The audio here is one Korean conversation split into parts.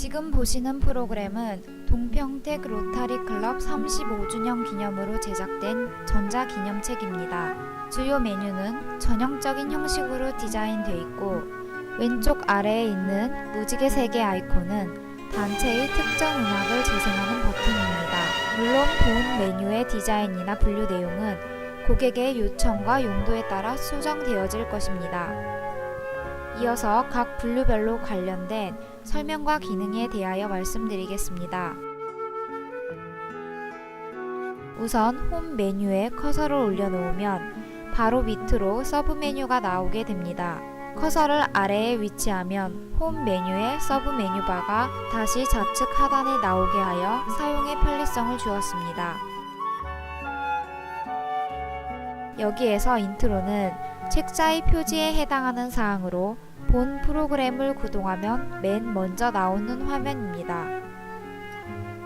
지금 보시는 프로그램은 동평택 로타리 클럽 35주년 기념으로 제작된 전자기념책입니다. 주요 메뉴는 전형적인 형식으로 디자인되어 있고 왼쪽 아래에 있는 무지개 세개 아이콘은 단체의 특정 음악을 재생하는 버튼입니다. 물론 본 메뉴의 디자인이나 분류 내용은 고객의 요청과 용도에 따라 수정되어질 것입니다. 이어서 각 분류별로 관련된 설명과 기능에 대하여 말씀드리겠습니다. 우선 홈 메뉴에 커서를 올려놓으면 바로 밑으로 서브 메뉴가 나오게 됩니다. 커서를 아래에 위치하면 홈 메뉴의 서브 메뉴 바가 다시 좌측 하단에 나오게 하여 사용의 편리성을 주었습니다. 여기에서 인트로는 책자의 표지에 해당하는 사항으로 본 프로그램을 구동하면 맨 먼저 나오는 화면입니다.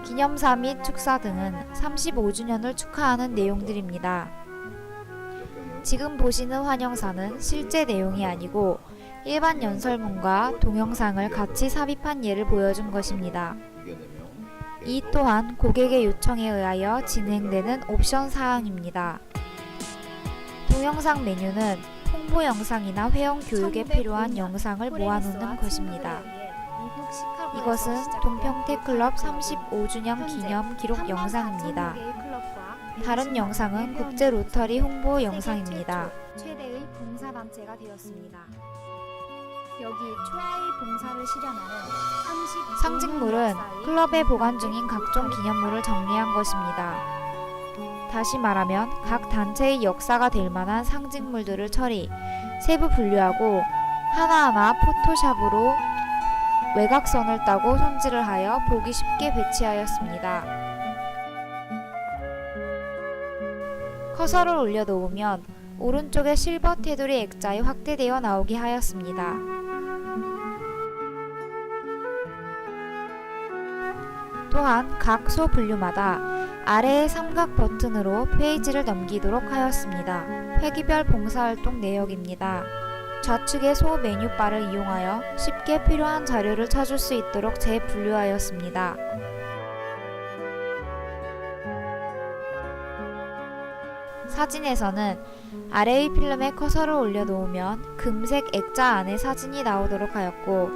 기념사 및 축사 등은 35주년을 축하하는 내용들입니다. 지금 보시는 환영사는 실제 내용이 아니고 일반 연설문과 동영상을 같이 삽입한 예를 보여준 것입니다. 이 또한 고객의 요청에 의하여 진행되는 옵션 사항입니다. 동영상 메뉴는 홍보 영상이나 회원 교육에 필요한 영상을 모아놓는 것입니다. 이것은 동평택 클럽 35주년 기념 기록 영상입니다. 다른 영상은 국제 로터리 홍보 영상입니다. 최대의 봉사 단체가 되었습니다. 여기 최하의 봉사를 실현하는 상징물은 클럽에 보관 중인 각종 기념물을 정리한 것입니다. 다시 말하면 각 단체의 역사가 될 만한 상징물들을 처리, 세부 분류하고 하나하나 포토샵으로 외곽선을 따고 손질을 하여 보기 쉽게 배치하였습니다. 커서를 올려놓으면 오른쪽에 실버 테두리 액자에 확대되어 나오게 하였습니다. 또한 각 소 분류마다 아래의 삼각 버튼으로 페이지를 넘기도록 하였습니다. 회기별 봉사활동 내역입니다. 좌측의 소 메뉴바를 이용하여 쉽게 필요한 자료를 찾을 수 있도록 재분류하였습니다. 사진에서는 아래의 필름에 커서를 올려놓으면 금색 액자 안에 사진이 나오도록 하였고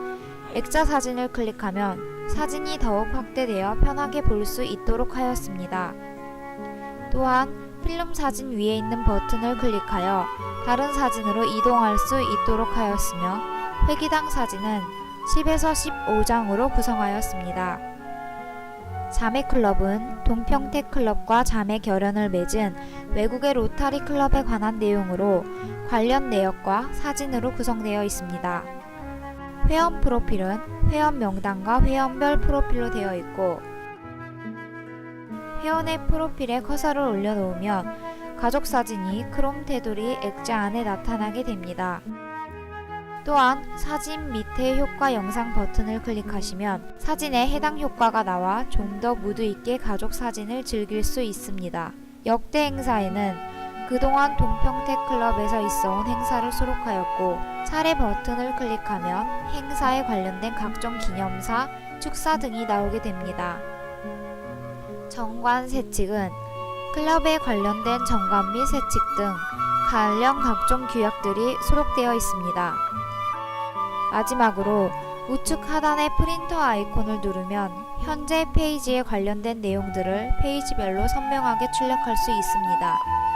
액자 사진을 클릭하면 사진이 더욱 확대되어 편하게 볼 수 있도록 하였습니다. 또한 필름 사진 위에 있는 버튼을 클릭하여 다른 사진으로 이동할 수 있도록 하였으며 회기당 사진은 10에서 15장으로 구성하였습니다. 자매 클럽은 동평택 클럽과 자매 결연을 맺은 외국의 로타리 클럽에 관한 내용으로 관련 내역과 사진으로 구성되어 있습니다. 회원 프로필은 회원 명단과 회원별 프로필로 되어 있고 회원의 프로필에 커서를 올려놓으면 가족 사진이 크롬 테두리 액자 안에 나타나게 됩니다. 또한 사진 밑에 효과 영상 버튼을 클릭하시면 사진에 해당 효과가 나와 좀 더 무드 있게 가족 사진을 즐길 수 있습니다. 역대 행사에는 그동안 동평택 클럽에서 있어온 행사를 수록하였고 차례 버튼을 클릭하면 행사에 관련된 각종 기념사, 축사 등이 나오게 됩니다. 정관 세칙은 클럽에 관련된 정관 및 세칙 등 관련 각종 규약들이 수록되어 있습니다. 마지막으로 우측 하단의 프린터 아이콘을 누르면 현재 페이지에 관련된 내용들을 페이지별로 선명하게 출력할 수 있습니다.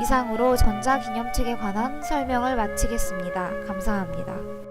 이상으로 전자기념책에 관한 설명을 마치겠습니다. 감사합니다.